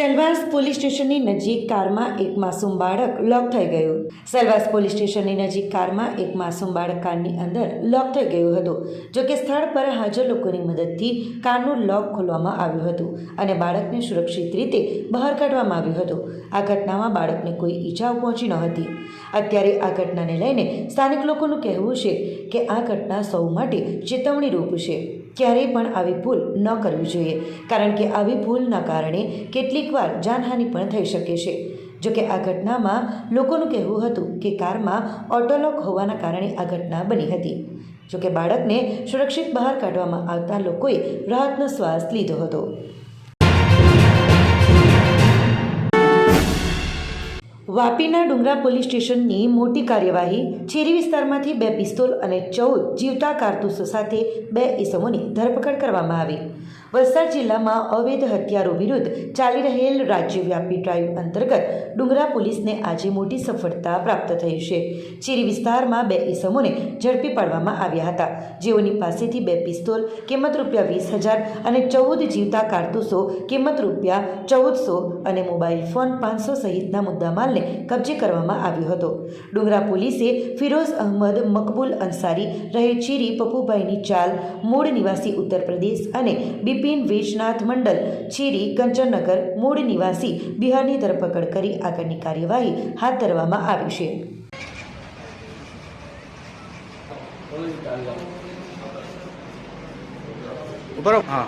Silvassa police સ્ટેશનની નજીક કારમાં એક માસૂમ બાળક લોક થઈ ગયું. સેલવાસ પોલીસ સ્ટેશનની નજીક કારમાં એક માસૂમ બાળક કારની અંદર લોક થઈ ગયું હતું. જોકે સ્થળ પર હાજર લોકોની મદદથી કારનું લોક ખોલવામાં આવ્યું હતું અને બાળકને સુરક્ષિત રીતે બહાર કાઢવામાં આવ્યું હતું. આ ઘટનામાં બાળકને કોઈ ઈજાઓ પહોંચી ન હતી. અત્યારે આ ઘટનાને લઈને સ્થાનિક લોકોનું કહેવું છે કે આ ઘટના સૌ માટે ચેતવણી રૂપ છે. ક્યારેય પણ આવી ભૂલ ન કરવી જોઈએ. કારણ કે આવી ભૂલના કારણે કેટલીક વાર જાનહાનિ પણ થઈ શકે છે. જોકે આ ઘટનામાં લોકોનું કહેવું હતું કે કારમાં ઓટોલોક હોવાના કારણે આ ઘટના બની હતી. જોકે બાળકને સુરક્ષિત બહાર કાઢવામાં આવતા લોકોએ રાહતનો શ્વાસ લીધો હતો. વાપીના ડુંગરા પોલીસ સ્ટેશનની મોટી કાર્યવાહી, છેરી વિસ્તારમાંથી બે પિસ્તોલ અને ચૌદ જીવતા કારતૂસો સાથે બે ઈસમોની ધરપકડ કરવામાં આવી. વલસાડ જિલ્લામાં અવૈધ હથિયારો વિરુદ્ધ ચાલી રહેલ રાજ્યવ્યાપી ડ્રાઈવ અંતર્ગત ડુંગરા પોલીસને આજે મોટી સફળતા પ્રાપ્ત થઈ છે. ચીરી વિસ્તારમાં બે ઈસમોને ઝડપી પાડવામાં આવ્યા હતા. જેઓની પાસેથી બે પિસ્તોલ, કિંમત રૂપિયા વીસ હજાર અને ચૌદ જીવતા કારતૂસો, કિંમત રૂપિયા ચૌદસો અને મોબાઈલ ફોન પાંચસો સહિતના મુદ્દામાલને કબજે કરવામાં આવ્યો હતો. ડુંગરા પોલીસે ફિરોઝ અહમદ, મકબૂલ અંસારી રહે ચીરી, પપ્પુભાઈની ચાલ, મૂળ નિવાસી ઉત્તર પ્રદેશ અને બિપિન વેજનાથ મંડલ ચીરી કંચનનગર મૂળ નિવાસી બિહારની ધરપકડ કરી આગળની કાર્યવાહી હાથ ધરવામાં આવી છે. હા.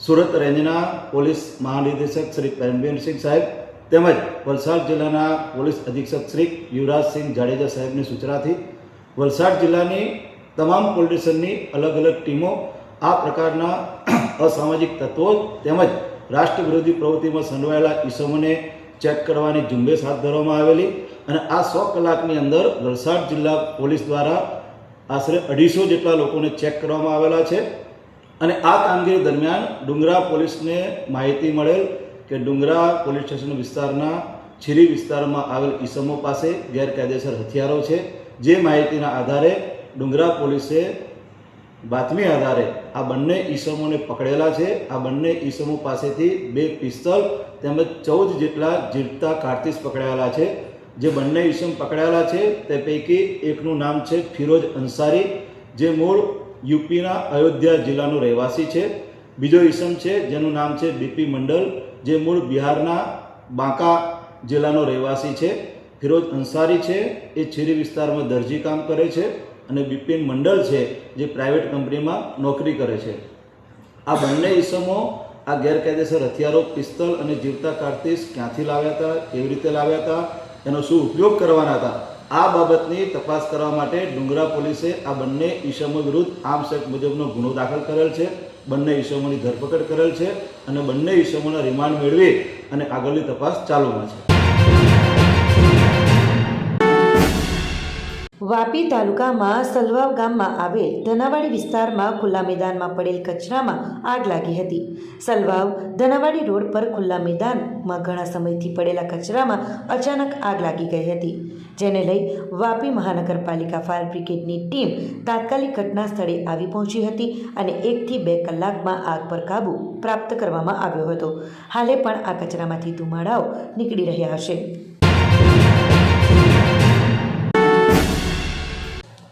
સુરત રેન્જના પોલીસ મહાનિદેશક શ્રી પરમવીરસિંહ સાહેબ તેમજ વલસાડ જિલ્લાના પોલીસ અધિક્ષક શ્રી યુવરાજસિંહ જાડેજા સાહેબની સૂચનાથી વલસાડ જિલ્લાની તમામ પોલીસ અલગ અલગ ટીમો આ પ્રકારના અસામાજિક તત્વો તેમજ રાષ્ટ્ર વિરોધી પ્રવૃત્તિમાં સંડવાયેલા ઈસમોને ચેક કરવાની ઝુંબેશ હાથ ધરવામાં આવેલી અને આ સો કલાકની અંદર વલસાડ જિલ્લા પોલીસ દ્વારા આશરે અઢીસો જેટલા લોકોને ચેક કરવામાં આવેલા છે. અને આ કામગીરી દરમિયાન ડુંગરા પોલીસને માહિતી મળેલ કે ડુંગરા પોલીસ સ્ટેશન વિસ્તારના છીરી વિસ્તારમાં આવેલ ઈસમો પાસે ગેરકાયદેસર હથિયારો છે. જે માહિતીના આધારે ડુંગરા પોલીસે બાતમી આધારે આ બંને ઈસમોને પકડેલા છે. આ બંને ઈસમો પાસેથી બે પિસ્તોલ તેમજ ચૌદ જેટલા જીવતા કારતીસ પકડાયેલા છે. જે બંને ઈસમ પકડાયેલા છે તે પૈકી એકનું નામ છે ફિરોજ અંસારી, જે મૂળ યુપીના અયોધ્યા જિલ્લાનો રહેવાસી છે. બીજો ઈસમ છે જેનું નામ છે બીપી મંડલ. જે મૂળ બિહારના બાંકા જિલ્લાનો રહેવાસી છે. ફિરોજ અંસારી છે, એ છીરી વિસ્તારમાં દરજી કામ કરે છે અને બિપિન મંડળ છે, જે પ્રાઇવેટ કંપનીમાં નોકરી કરે છે. આ બંને ઈસમો આ ગેરકાયદેસર હથિયારો, પિસ્તલ અને જીવતા કારતીસ ક્યાંથી લાવ્યા હતા, કેવી રીતે લાવ્યા હતા એનો શું ઉપયોગ કરવાના હતા, આ બાબતની તપાસ કરવા માટે ડુંગરા પોલીસે આ બંને ઈસમો વિરુદ્ધ આર્મ્સ એક્ટ મુજબનો ગુનો દાખલ કરેલ છે. બંને ઈસમોની ધરપકડ કરેલ છે અને બંને ઈસમોના રિમાન્ડ મેળવી અને આગળની તપાસ ચાલુમાં છે. વાપી તાલુકામાં સલવાવ ગામમાં આવેલ ધનાવાડી વિસ્તારમાં ખુલ્લા મેદાનમાં પડેલ કચરામાં આગ લાગી હતી. સલવાવ ધનાવાડી રોડ પર ખુલ્લા મેદાનમાં ઘણા સમયથી પડેલા કચરામાં અચાનક આગ લાગી ગઈ હતી. જેને લઈ વાપી મહાનગરપાલિકા ફાયર બ્રિગેડની ટીમ તાત્કાલિક ઘટના સ્થળે આવી પહોંચી હતી અને એકથી બે કલાકમાં આગ પર કાબૂ પ્રાપ્ત કરવામાં આવ્યો હતો. હાલે પણ આ કચરામાંથી ધુમાડાઓ નીકળી રહ્યા હશે.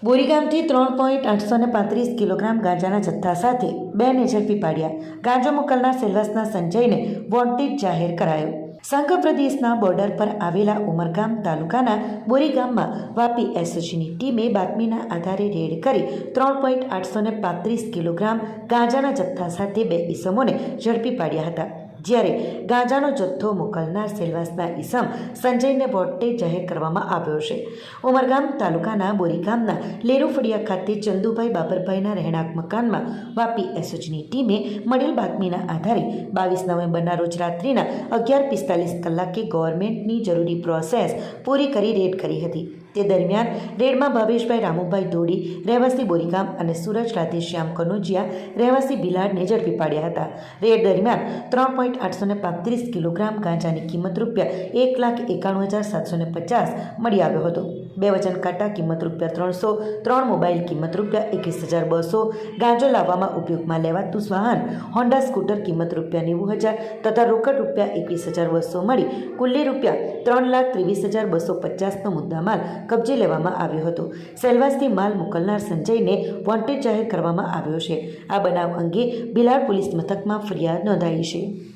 બોરીગામથી ત્રણ પોઈન્ટ આઠસો ને પાંત્રીસ કિલોગ્રામ ગાંજાના જથ્થા સાથે બેને ઝડપી પાડ્યા. ગાંજો મોકલનાર સેલવાસના સંજયને વોન્ટેડ જાહેર કરાયો. સંઘ પ્રદેશના બોર્ડર પર આવેલા ઉમરગામ તાલુકાના બોરીગામમાં વાપી એસઓજીની ટીમે બાતમીના આધારે રેડ કરી ત્રણ પોઈન્ટ આઠસો ને પાંત્રીસ કિલોગ્રામ ગાંજાના જથ્થા સાથે બે ઈસમોને ઝડપી પાડ્યા હતા. જ્યારે ગાંજાનો જથ્થો મોકલનાર સેલવાસના ઈસમ સંજયને બોટે જાહેર કરવામાં આવ્યો છે. ઉમરગામ તાલુકાના બોરીગામના લેરુફળિયા ખાતે ચંદુભાઈ બાબરભાઈના રહેણાંક મકાનમાં વાપી એસઓજીની ટીમે મળેલ બાતમીના આધારે બાવીસ નવેમ્બરના રોજ રાત્રિના અગિયાર પિસ્તાલીસ કલાકે ગવર્મેન્ટની જરૂરી પ્રોસેસ પૂરી કરી રેડ કરી હતી. તે દરમિયાન રેડમાં ભાવેશભાઈ રામુભાઈ ધોડી રહેવાસી બોરીગામ અને સુરજ રાધેશ્યામ કનોજિયા રહેવાસી બિલાડને ઝડપી પાડ્યા હતા. રેડ દરમિયાન ત્રણ પોઈન્ટ આઠસો પાંત્રીસ કિલોગ્રામ ગાંજાની કિંમત રૂપિયા એક લાખ એકાણું હજાર સાતસો પચાસ મળી આવ્યો હતો. બે વજન કાંટા કિંમત રૂપિયા ત્રણસો, ત્રણ મોબાઈલ કિંમત રૂપિયા એકવીસ હજાર બસો, ગાંજો લાવવામાં ઉપયોગમાં લેવાતું વાહન હોન્ડા સ્કૂટર કિંમત રૂપિયા નેવું હજાર તથા રોકડ રૂપિયા એકવીસ હજાર બસો મળી, કુલ્લી રૂપિયા ત્રણ લાખ ત્રેવીસ હજાર બસો પચાસનો મુદ્દામાલ કબજે લેવામાં આવ્યો હતો. સેલવાસથી માલ મોકલનાર સંજયને વોન્ટેડ જાહેર કરવામાં આવ્યો છે. આ બનાવ અંગે બિલાડ પોલીસ મથકમાં ફરિયાદ નોંધાઈ છે.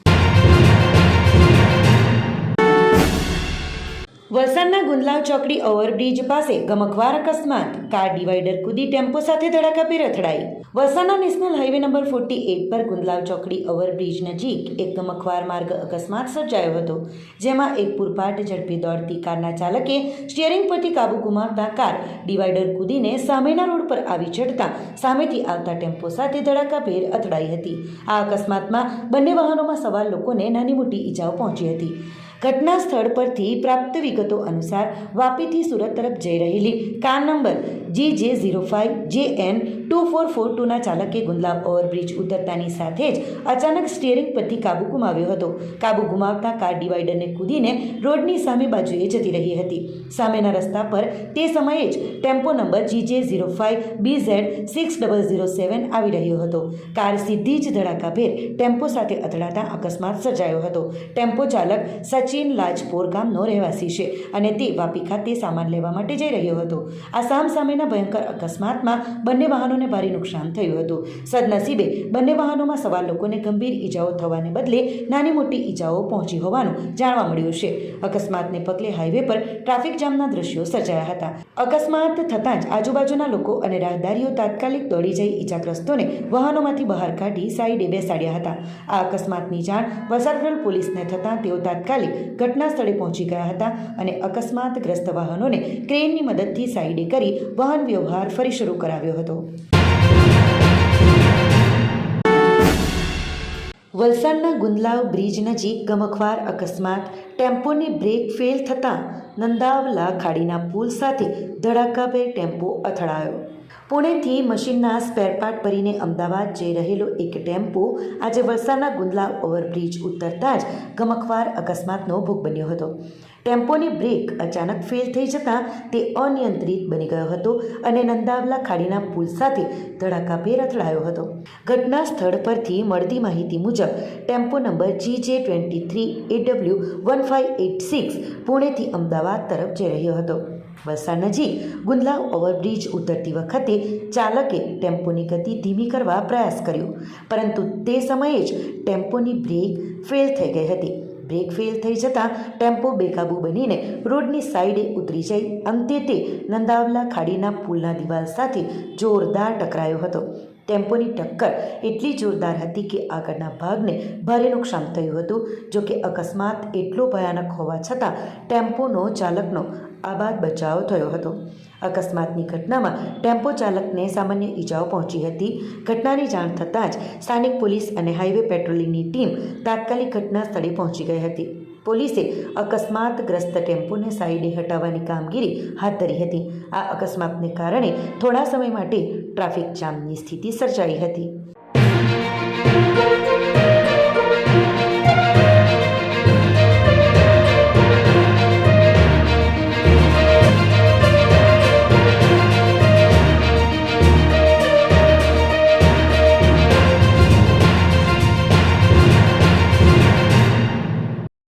વલસાડના ગુંદલાવ ચોકડી ઓવરબ્રિજ પાસે ગમકવાર અકસ્માત. કાર ડિવાઈડર કૂદી ટેમ્પો સાથે ધડાકાભેર અથડાઈ વલસાડના national highway number forty eight પર ગુંદલાવ ચોકડી ઓવરબ્રિજ નજીક એક ગમકવાર માર્ગ અકસ્માત સર્જાયો હતો, જેમાં એક પૂરપાટ ઝડપી દોડતી કારના ચાલકે સ્ટિયરિંગ પરથી કાબુ ગુમાવતા કાર ડિવાઈડર કૂદીને સામેના રોડ પર આવી ચડતા સામેથી આવતા ટેમ્પો સાથે ધડાકાભેર અથડાઈ હતી. આ અકસ્માતમાં બંને વાહનોમાં સવાર લોકોને નાની મોટી ઈજાઓ પહોંચી હતી. ઘટના સ્થળ પરથી પ્રાપ્ત વિગતો અનુસાર વાપીથી સુરત તરફ જઈ રહેલી car number G J zero five J N two four four ટુના ચાલકે ગુંદલા ઓવરબ્રિજ ઉતરતાની સાથે જ અચાનક સ્ટિયરિંગ પરથી કાબુ ગુમાવ્યો હતો. કાબુ ગુમાવતા કાર ડિવાઈડરને કૂદીને રોડની સામે બાજુએ જતી રહી હતી. સામેના રસ્તા પર તે સમયે જ tempo number G J zero five B Z six double zero seven આવી રહ્યો હતો. કાર સીધી જ ધડાકાભેર ટેમ્પો સાથે અથડાતા અકસ્માત સર્જાયો હતો. ટેમ્પો ચાલક સચિન લાજપોર ગામનો રહેવાસી છે અને તે વાપી ખાતે સામાન લેવા માટે જઈ રહ્યો હતો. આ સામસામેના ભયંકર અકસ્માતમાં બંને વાહનોને ભારે નુકસાન થયું હતું. સદનસીબે બંને વાહનોમાં સવાર લોકોને ગંભીર ઈજાઓ થવાને બદલે નાની મોટી ઈજાઓ પહોંચી હોવાનું જાણવા મળ્યું છે. અકસ્માતને પગલે હાઈવે પર ટ્રાફિક જામના દ્રશ્યો સર્જાયા હતા. અકસ્માત થતાં જ આજુબાજુના લોકો અને રાહદારીઓ તાત્કાલિક દોડી જઈ ઈજાગ્રસ્તોને વાહનોમાંથી બહાર કાઢી સાઈડે બેસાડ્યા હતા. આ અકસ્માતની જાણ વલસાડ પોલીસને થતાં તેઓ તાત્કાલિક ઘટના સ્થળે પહોંચી ગયા હતા અને અકસ્માતગ્રસ્ત વાહનોને ક્રેનની મદદથી સાઈડે કરી વાહન વ્યવહાર ફરી શરૂ કરાવ્યો હતો. વલસાડના ગુંદલાવ બ્રિજ નજીક ગમખવાર અકસ્માત. ટેમ્પોની બ્રેક ફેલ થતાં નંદાવલા ખાડીના પુલ સાથે ધડાકાભેર ટેમ્પો અથડાયો. પુણેથી મશીનના સ્પેરપાર્ટ ભરીને અમદાવાદ જઈ રહેલો એક ટેમ્પો આજે વલસાડના ગુંદલાવ ઓવરબ્રિજ ઉતરતા જ ગમખવાર અકસ્માતનો ભોગ બન્યો હતો. ટેમ્પોની બ્રેક અચાનક ફેલ થઈ જતાં તે અનિયંત્રિત બની ગયો હતો અને નંદાવલા ખાડીના પુલ સાથે ધડાકાભેર અથડાયો હતો. ઘટના સ્થળ પરથી મળતી માહિતી મુજબ, tempo number G J twenty three A W one five eight six પુણેથી Ahmedabad તરફ જઈ રહ્યો હતો. વલસાડ નજીક ગુંદલાવ ઓવરબ્રિજ ઉતરતી વખતે ચાલકે ટેમ્પોની ગતિ ધીમી કરવા પ્રયાસ કર્યો, પરંતુ તે સમયે જ ટેમ્પોની બ્રેક ફેલ થઈ ગઈ હતી. બ્રેક ફેલ થઈ જતાં ટેમ્પો બેકાબુ બનીને રોડની સાઈડે ઉતરી જઈ અંતે તે નંદાવલા ખાડીના પુલના દિવાલ સાથે જોરદાર ટકરાયો હતો. ટેમ્પોની ટક્કર એટલી જોરદાર હતી કે આગળના ભાગને ભારે નુકસાન થયું હતું. જો કે અકસ્માત એટલો ભયાનક હોવા છતાં ટેમ્પોનો ચાલકનો આબાદ બચાવ થયો હતો. અકસ્માતની ઘટનામાં ટેમ્પો ચાલકને સામાન્ય ઈજાઓ પહોંચી હતી. ઘટનાની જાણ થતાં જ સ્થાનિક પોલીસ અને હાઈવે પેટ્રોલિંગની ટીમ તાત્કાલિક ઘટના સ્થળે પહોંચી ગઈ હતી. પોલીસે અકસ્માતગ્રસ્ત ટેમ્પોને સાઈડે હટાવવાની કામગીરી હાથ ધરી હતી. આ અકસ્માતને કારણે થોડા સમય માટે ટ્રાફિક જામની સ્થિતિ સર્જાઈ હતી.